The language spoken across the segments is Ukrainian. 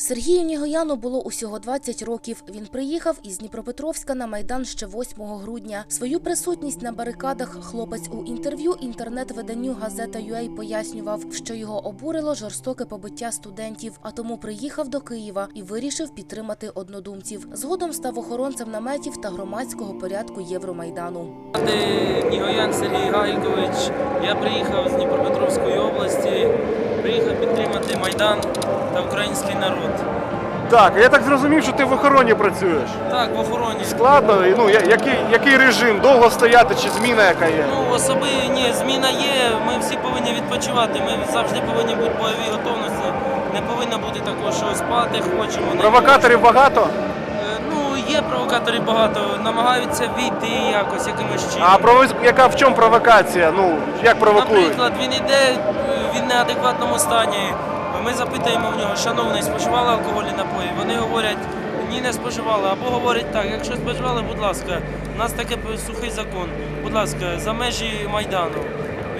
Сергію Нігояну було усього 20 років. Він приїхав із Дніпропетровська на майдан ще 8 грудня. Свою присутність на барикадах хлопець у інтерв'ю інтернет-виданню газета UA пояснював, що його обурило жорстоке побиття студентів, а тому приїхав до Києва і вирішив підтримати однодумців. Згодом став охоронцем наметів та громадського порядку Євромайдану. Нігоян Сергій Гайкович. Я приїхав з підтримати Майдан та український народ. Так, я так зрозумів, що ти в охороні працюєш. Так, в охороні. Складно, ну я- який, який режим? Довго стояти чи зміна яка є? Ну, особи ні, зміна є. Ми всі повинні відпочивати. Ми завжди повинні бути в бойовій готовності. Не повинно бути такого, що спати хочемо. не Провокаторів багато, Е, Ну, є провокаторів багато, намагаються війти якось якимось чином. а провоз... яка в чому провокація? Ну як провокують? Наприклад, він іде е, в неадекватному стані. Ми запитаємо в нього, шановний, споживали алкогольні напої? Вони говорять, ні, не споживали. Або говорять так, якщо споживали, будь ласка, у нас таке сухий закон. Будь ласка, за межі Майдану.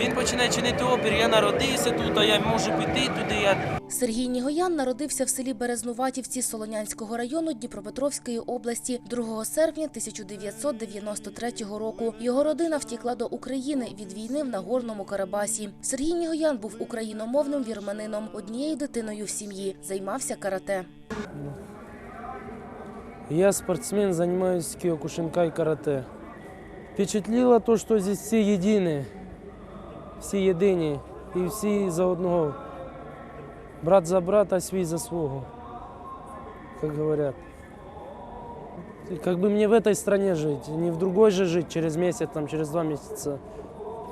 Він починає чинити опір, я народився тут, а я можу піти туди. Я Сергій Нігоян народився в селі Березнуватівці Солонянського району Дніпропетровської області 2 серпня 1993 року. Його родина втікла до України від війни в Нагорному Карабасі. Сергій Нігоян був україномовним вірманином, однією дитиною в сім'ї, займався карате. Я спортсмен, занимаюсь киокушинкай и карате. Впечатлило то, что здесь все едины, всі єдині і всі за одного. Брат за брата, свій за свого, как говорят. И как бы мне в этой стране жить, не в другой же жить через месяц, там, через два месяца.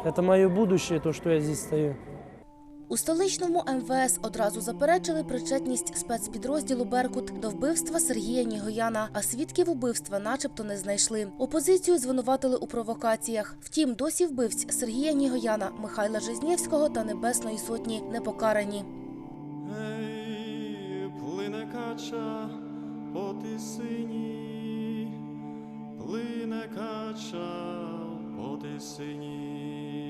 Это мое будущее, то, что я здесь стою. У столичному МВС одразу заперечили причетність спецпідрозділу Беркут до вбивства Сергія Нігояна, а свідків убивства начебто не знайшли. Опозицію звинуватили у провокаціях. Втім, досі вбивць Сергія Нігояна, Михайла Жизнєвського та Небесної Сотні не покарані. Плине кача по тисині, плине кача по тисині.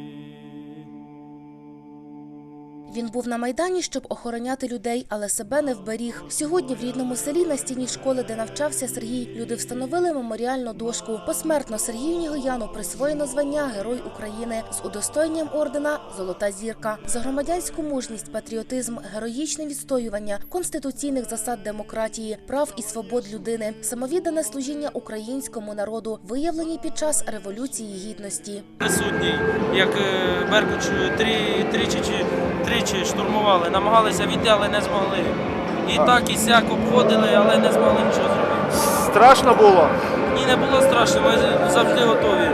Він був на майдані, щоб охороняти людей, але себе не вберіг. Сьогодні в рідному селі на стіні школи, де навчався Сергій, люди встановили меморіальну дошку. Посмертно Сергію Нігояну присвоєно звання Герой України з удостоєнням ордена Золота зірка за громадянську мужність, патріотизм, героїчне відстоювання конституційних засад демократії, прав і свобод людини, самовіддане служіння українському народу, виявлені під час революції гідності. присутній, як Беркут е, три, тричі чи тричі штурмували, намагалися війти, але не змогли. І так і сяк обходили, але не змогли нічого зробити. Страшно було. Ні, не було страшно, ми завжди готові.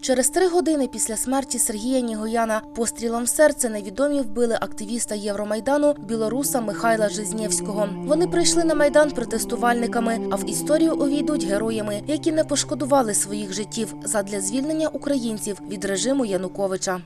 Через три години після смерті Сергія Нігояна пострілом в серце невідомі вбили активіста Євромайдану білоруса Михайла Жизнєвського. Вони прийшли на майдан протестувальниками, а в історію увійдуть героями, які не пошкодували своїх життів задля звільнення українців від режиму Януковича.